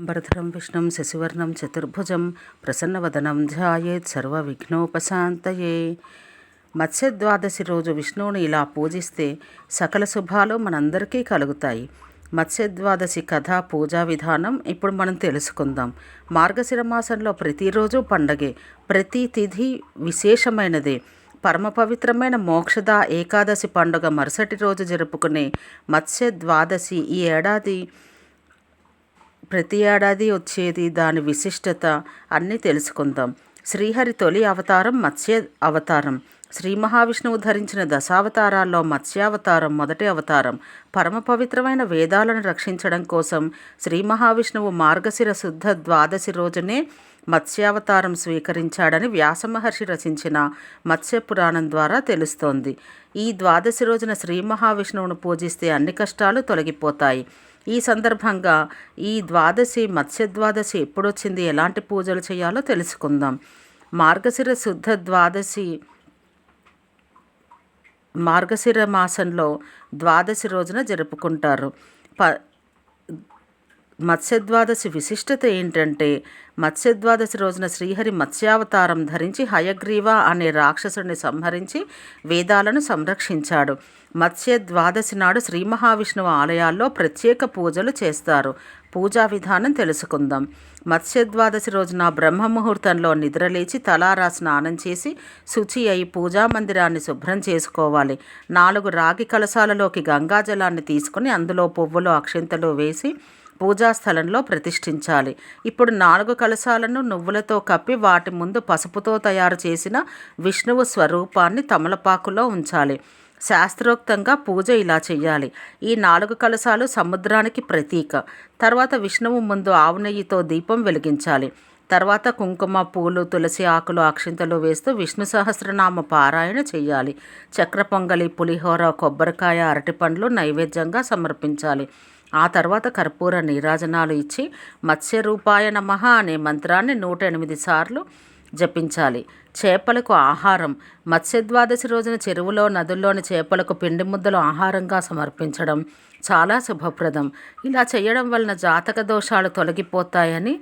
అంబరధరం విష్ణుం శశివర్ణం చతుర్భుజం ప్రసన్నవదనం ధ్యాయేత్ సర్వవిఘ్నోపశాంతయే. మత్స్యద్వాదశి రోజు విష్ణువుని ఇలా పూజిస్తే సకల శుభాలు మనందరికీ కలుగుతాయి. మత్స్యద్వాదశి కథ పూజా విధానం ఇప్పుడు మనం తెలుసుకుందాం. మార్గశిర మాసంలో ప్రతిరోజు పండగే ప్రతి తిథి విశేషమైనదే. పరమ పవిత్రమైన మోక్షద ఏకాదశి పండుగ మరుసటి రోజు జరుపుకునే మత్స్య ద్వాదశి ఈ ఏడాది ప్రతి ఏడాది వచ్చేది దాని విశిష్టత అన్నీ తెలుసుకుందాం. శ్రీహరి తొలి అవతారం మత్స్య అవతారం. శ్రీ మహావిష్ణువు ధరించిన దశావతారాల్లో మత్స్యావతారం మొదటి అవతారం. పరమ పవిత్రమైన వేదాలను రక్షించడం కోసం శ్రీ మహావిష్ణువు మార్గశిర శుద్ధ ద్వాదశి రోజునే మత్స్యావతారం స్వీకరించాడని వ్యాసమహర్షి రచించిన మత్స్య పురాణం ద్వారా తెలుస్తోంది. ఈ ద్వాదశి రోజున శ్రీ మహావిష్ణువును పూజిస్తే అన్ని కష్టాలు తొలగిపోతాయి. ఈ సందర్భంగా ఈ ద్వాదశి మత్స్య ద్వాదశి ఎప్పుడొచ్చింది ఎలాంటి పూజలు చేయాలో తెలుసుకుందాం. మార్గశిర శుద్ధ ద్వాదశి మార్గశిర మాసంలో ద్వాదశి రోజున జరుపుకుంటారు. ప మత్స్యద్వాదశి విశిష్టత ఏంటంటే మత్స్యద్వాదశి రోజున శ్రీహరి మత్స్యావతారం ధరించి హయగ్రీవ అనే రాక్షసుడిని సంహరించి వేదాలను సంరక్షించాడు. మత్స్యద్వాదశి నాడు శ్రీ మహావిష్ణువు ఆలయాల్లో ప్రత్యేక పూజలు చేస్తారు. పూజా విధానం తెలుసుకుందాం. మత్స్యద్వాదశి రోజున బ్రహ్మ ముహూర్తంలో నిద్రలేచి తలారా స్నానం చేసి శుచి అయి పూజా మందిరాన్ని శుభ్రం చేసుకోవాలి. నాలుగు రాగి కలశాలలోకి గంగాజలాన్ని తీసుకుని అందులో పువ్వులు అక్షింతలు వేసి పూజా స్థలంలో ప్రతిష్ఠించాలి. ఇప్పుడు నాలుగు కలశాలను నువ్వులతో కప్పి వాటి ముందు పసుపుతో తయారు చేసిన విష్ణువు స్వరూపాన్ని తమలపాకులో ఉంచాలి. శాస్త్రోక్తంగా పూజ ఇలా చేయాలి ఈ నాలుగు కలశాలు సముద్రానికి ప్రతీక. తర్వాత విష్ణువు ముందు ఆవు నెయ్యితో దీపం వెలిగించాలి. తర్వాత కుంకుమ పూలు తులసి ఆకులు అక్షింతలు వేస్తూ విష్ణు సహస్రనామ పారాయణ చేయాలి చక్ర పొంగలి పులిహోర కొబ్బరికాయ అరటిపండ్లు నైవేద్యంగా సమర్పించాలి. ఆ తర్వాత కర్పూర నీరాజనాలు ఇచ్చి మత్స్య రూపాయ నమః అనే మంత్రాన్ని నూట ఎనిమిది సార్లు జపించాలి. చేపలకు ఆహారం. మత్స్యద్వాదశి రోజున చెరువులో నదుల్లోని చేపలకు పిండి ముద్దలు ఆహారంగా సమర్పించడం చాలా శుభప్రదం. ఇలా చేయడం వలన జాతక దోషాలు తొలగిపోతాయని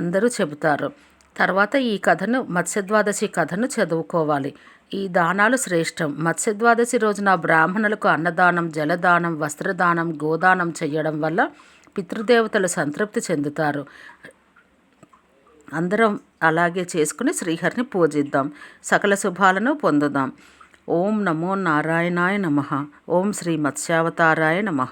అందరూ చెబుతారు. తర్వాత ఈ కథను మత్స్యద్వాదశి కథను చదువుకోవాలి. ఈ దానాలు శ్రేష్టం. మత్స్యద్వాదశి రోజున బ్రాహ్మణులకు అన్నదానం జలదానం వస్త్రదానం గోదానం చేయడం వల్ల పితృదేవతలు సంతృప్తి చెందుతారు. అందరం అలాగే చేసుకుని శ్రీహరిని పూజిద్దాం. సకల శుభాలను పొందుదాం. ఓం నమో నారాయణాయ నమ. ఓం శ్రీ మత్స్యావతారాయ నమ.